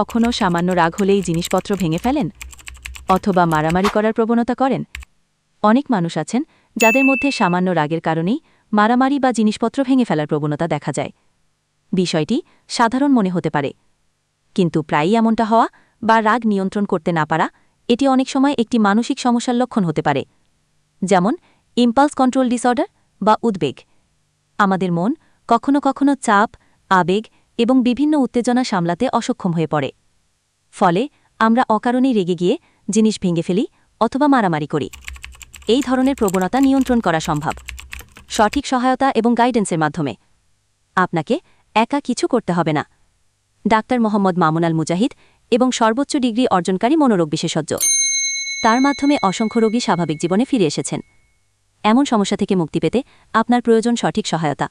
কখনও সামান্য রাগ হলেই জিনিসপত্র ভেঙে ফেলেন? অথবা মারামারি করার প্রবণতা করেন? অনেক মানুষ আছেন যাদের মধ্যে সামান্য রাগের কারণেই মারামারি বা জিনিসপত্র ভেঙে ফেলার প্রবণতা দেখা যায়। বিষয়টি সাধারণ মনে হতে পারে। কিন্তু প্রায়ই এমনটা হওয়া বা রাগ নিয়ন্ত্রণ করতে না পারা, এটি অনেক সময় একটি মানসিক সমস্যার লক্ষণ হতে পারে। যেমন ইম্পালস কন্ট্রোল ডিসঅর্ডার বা উদ্বেগ। আমাদের মন কখনো কখনো চাপ, আবেগ এবং বিভিন্ন উত্তেজনা সামলাতে অসক্ষম হয়ে পড়ে। ফলে আমরা অকারণেই রেগে গিয়ে জিনিস ভেঙে ফেলি অথবা মারামারি করি। এই ধরনের প্রবণতা নিয়ন্ত্রণ করা সম্ভব। সঠিক সহায়তা এবং গাইডেন্সের মাধ্যমে। আপনাকে একা কিছু করতে হবে না। ডাক্তার মোহাম্মদ মামুনাল মুজাহিদ এবং সর্বোচ্চ ডিগ্রি অর্জনকারী মনোরোগ বিশেষজ্ঞ। তার মাধ্যমে অসংখ্য রোগী স্বাভাবিক জীবনে ফিরে এসেছেন। এমন সমস্যা থেকে মুক্তি পেতে আপনার প্রয়োজন সঠিক সহায়তা।